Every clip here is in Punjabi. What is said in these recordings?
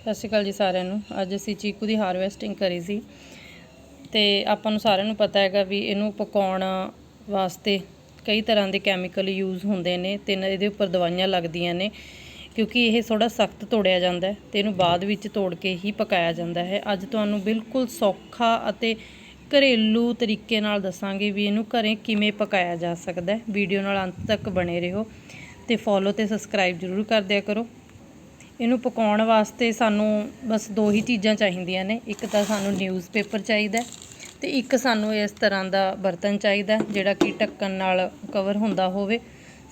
ਸਤਿ ਸ਼੍ਰੀ ਅਕਾਲ ਜੀ ਸਾਰਿਆਂ ਨੂੰ। ਅੱਜ ਅਸੀਂ ਚੀਕੂ ਦੀ ਹਾਰਵੈਸਟਿੰਗ ਕਰੀ ਸੀ। ਤੇ ਆਪਾਂ ਨੂੰ ਸਾਰਿਆਂ ਨੂੰ ਪਤਾ ਹੈਗਾ ਵੀ ਇਹਨੂੰ ਪਕਾਉਣ ਵਾਸਤੇ ਕਈ ਤਰ੍ਹਾਂ ਦੇ ਕੈਮੀਕਲ ਯੂਜ਼ ਹੁੰਦੇ ਨੇ ਤੇ ਇਹਦੇ ਉੱਪਰ ਦਵਾਈਆਂ ਲੱਗਦੀਆਂ ਨੇ ਕਿਉਂਕਿ ਇਹ ਥੋੜਾ ਸਖਤ ਤੋੜਿਆ ਜਾਂਦਾ ਹੈ ਤੇ ਇਹਨੂੰ ਬਾਅਦ ਵਿੱਚ ਤੋੜ ਕੇ ਹੀ ਪਕਾਇਆ ਜਾਂਦਾ ਹੈ। ਅੱਜ ਤੁਹਾਨੂੰ ਬਿਲਕੁਲ ਸੌਖਾ ਅਤੇ ਘਰੇਲੂ ਤਰੀਕੇ ਨਾਲ ਦੱਸਾਂਗੇ ਵੀ ਇਹਨੂੰ ਘਰੇ ਕਿਵੇਂ ਪਕਾਇਆ ਜਾ ਸਕਦਾ ਹੈ। ਵੀਡੀਓ ਨਾਲ ਅੰਤ ਤੱਕ ਬਣੇ ਰਹੋ ਤੇ ਫੋਲੋ ਤੇ ਸਬਸਕ੍ਰਾਈਬ ਜ਼ਰੂਰ ਕਰ ਦਿਆ ਕਰੋ। ਇਹਨੂੰ ਪਕਾਉਣ ਵਾਸਤੇ ਸਾਨੂੰ ਬਸ ਦੋ ਹੀ ਚੀਜ਼ਾਂ ਚਾਹੀਦੀਆਂ ਨੇ। ਇੱਕ ਤਾਂ ਸਾਨੂੰ ਨਿਊਜ਼ਪੇਪਰ ਚਾਹੀਦਾ ਹੈ ਤੇ ਇੱਕ ਸਾਨੂੰ ਇਸ ਤਰ੍ਹਾਂ ਦਾ ਬਰਤਨ ਚਾਹੀਦਾ ਜਿਹੜਾ ਕਿ ਢੱਕਣ ਨਾਲ ਕਵਰ ਹੁੰਦਾ ਹੋਵੇ।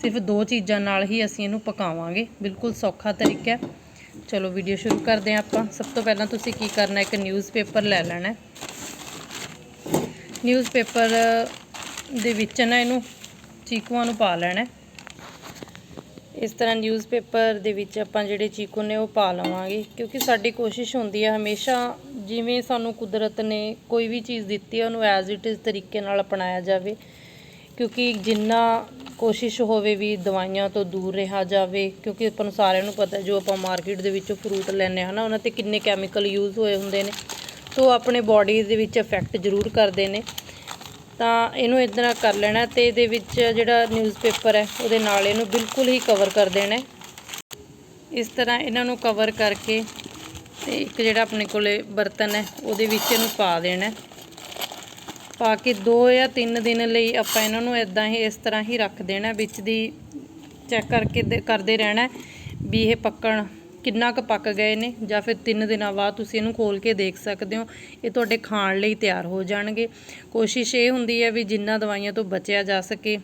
ਸਿਰਫ ਦੋ ਚੀਜ਼ਾਂ ਨਾਲ ਹੀ ਅਸੀਂ ਇਹਨੂੰ ਪਕਾਵਾਂਗੇ। ਬਿਲਕੁਲ ਸੌਖਾ ਤਰੀਕਾ ਹੈ। ਚਲੋ ਵੀਡੀਓ ਸ਼ੁਰੂ ਕਰਦੇ ਹਾਂ ਆਪਾਂ। ਸਭ ਤੋਂ ਪਹਿਲਾਂ ਤੁਸੀਂ ਕੀ ਕਰਨਾ ਇੱਕ ਨਿਊਜ਼ਪੇਪਰ ਲੈ ਲੈਣਾ ਹੈ। ਨਿਊਜ਼ਪੇਪਰ ਦੇ ਵਿੱਚ ਨਾ ਇਹਨੂੰ ਚੀਕੂਆਂ ਨੂੰ ਪਾ ਲੈਣਾ ਇਸ ਤਰ੍ਹਾਂ ਨਿਊਜ਼ਪੇਪਰ ਦੇ ਵਿੱਚ ਆਪਾਂ ਜਿਹੜੇ ਚੀਕੂ ਨੇ ਉਹ ਪਾ ਲਵਾਂਗੇ, ਕਿਉਂਕਿ ਸਾਡੀ ਕੋਸ਼ਿਸ਼ ਹੁੰਦੀ ਹੈ ਹਮੇਸ਼ਾ ਜਿਵੇਂ ਸਾਨੂੰ ਕੁਦਰਤ ਨੇ ਕੋਈ ਵੀ ਚੀਜ਼ ਦਿੱਤੀ ਹੈ ਉਹਨੂੰ ਐਜ਼ ਇਟ ਇਜ਼ ਤਰੀਕੇ ਨਾਲ ਅਪਣਾਇਆ ਜਾਵੇ, ਕਿਉਂਕਿ ਜਿੰਨਾ ਕੋਸ਼ਿਸ਼ ਹੋਵੇ ਵੀ ਦਵਾਈਆਂ ਤੋਂ ਦੂਰ ਰਿਹਾ ਜਾਵੇ, ਕਿਉਂਕਿ ਆਪਾਂ ਨੂੰ ਸਾਰਿਆਂ ਨੂੰ ਪਤਾ ਜੋ ਆਪਾਂ ਮਾਰਕੀਟ ਦੇ ਵਿੱਚੋਂ ਫਰੂਟ ਲੈਂਦੇ ਹਾਂ ਨਾ, ਉਹਨਾਂ ਤੇ ਕਿੰਨੇ ਕੈਮੀਕਲ ਯੂਜ਼ ਹੋਏ ਹੁੰਦੇ ਨੇ, ਸੋ ਆਪਣੇ ਬਾਡੀ ਦੇ ਵਿੱਚ ਇਫੈਕਟ ਜ਼ਰੂਰ ਕਰਦੇ ਨੇ। ਤਾਂ ਇਹਨੂੰ ਇਦਾਂ ਕਰ ਲੈਣਾ ਤੇ ਇਹਦੇ ਵਿੱਚ ਜਿਹੜਾ ਨਿਊਜ਼ਪੇਪਰ ਹੈ, ਉਹਦੇ ਨਾਲ ਇਹਨੂੰ ਬਿਲਕੁਲ ਹੀ ਕਵਰ ਕਰ ਦੇਣਾ ਇਸ ਤਰ੍ਹਾਂ ਇਹਨਾਂ ਨੂੰ ਕਵਰ ਕਰਕੇ ਤੇ ਇੱਕ ਜਿਹੜਾ ਆਪਣੇ ਕੋਲੇ ਬਰਤਨ ਹੈ, ਉਹਦੇ ਵਿੱਚ ਇਹਨੂੰ ਪਾ ਦੇਣਾ ਪਾ ਕੇ 2 ਜਾਂ 3 ਦਿਨ ਲਈ ਆਪਾਂ ਇਹਨਾਂ ਨੂੰ ਇਦਾਂ ਹੀ ਇਸ ਤਰ੍ਹਾਂ ਹੀ ਰੱਖ ਦੇਣਾ, ਵਿੱਚ ਦੀ ਚੈੱਕ ਕਰਕੇ ਦੇ- ਕਰਦੇ ਰਹਿਣਾ ਵੀ ਇਹ ਪੱਕਣ ਕਿੰਨਾ ਕੁ ਪੱਕ ਗਏ ਨੇ ਜਾਂ ਫਿਰ 3 ਦਿਨਾਂ ਬਾਅਦ ਤੁਸੀਂ ਇਹਨੂੰ ਖੋਲ ਕੇ ਦੇਖ ਸਕਦੇ ਹੋ। ਇਹ ਤੁਹਾਡੇ ਖਾਣ ਲਈ ਤਿਆਰ ਹੋ ਜਾਣਗੇ। ਕੋਸ਼ਿਸ਼ ਇਹ ਹੁੰਦੀ ਹੈ ਵੀ ਜਿੰਨਾ ਦਵਾਈਆਂ ਤੋਂ ਬਚਿਆ ਜਾ ਸਕੇ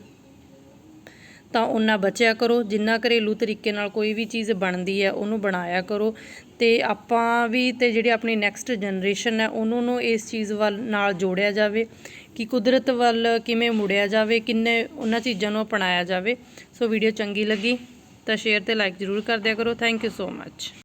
ਤਾਂ ਉਹਨਾਂ ਬਚਿਆ ਕਰੋ। ਜਿੰਨਾ ਘਰੇਲੂ ਤਰੀਕੇ ਨਾਲ ਕੋਈ ਵੀ ਚੀਜ਼ ਬਣਦੀ ਹੈ, ਉਹਨੂੰ ਬਣਾਇਆ ਕਰੋ। ਤੇ ਆਪਾਂ ਵੀ ਤੇ ਜਿਹੜੀ ਆਪਣੀ ਨੈਕਸਟ ਜਨਰੇਸ਼ਨ ਹੈ, ਉਹਨੂੰ ਨੂੰ ਇਸ ਚੀਜ਼ ਵੱਲ ਨਾਲ ਜੋੜਿਆ ਜਾਵੇ ਕਿ ਕੁਦਰਤ ਵੱਲ ਕਿਵੇਂ ਮੁੜਿਆ ਜਾਵੇ, ਕਿੰਨੇ ਉਹਨਾਂ ਚੀਜ਼ਾਂ ਨੂੰ ਅਪਣਾਇਆ ਜਾਵੇ। ਸੋ ਵੀਡੀਓ ਚੰਗੀ ਲੱਗੀ। ਤਾਂ ਸ਼ੇਅਰ ਤੇ ਲਾਈਕ ਜ਼ਰੂਰ ਕਰ ਦਿਆ ਕਰੋ। Thank you so much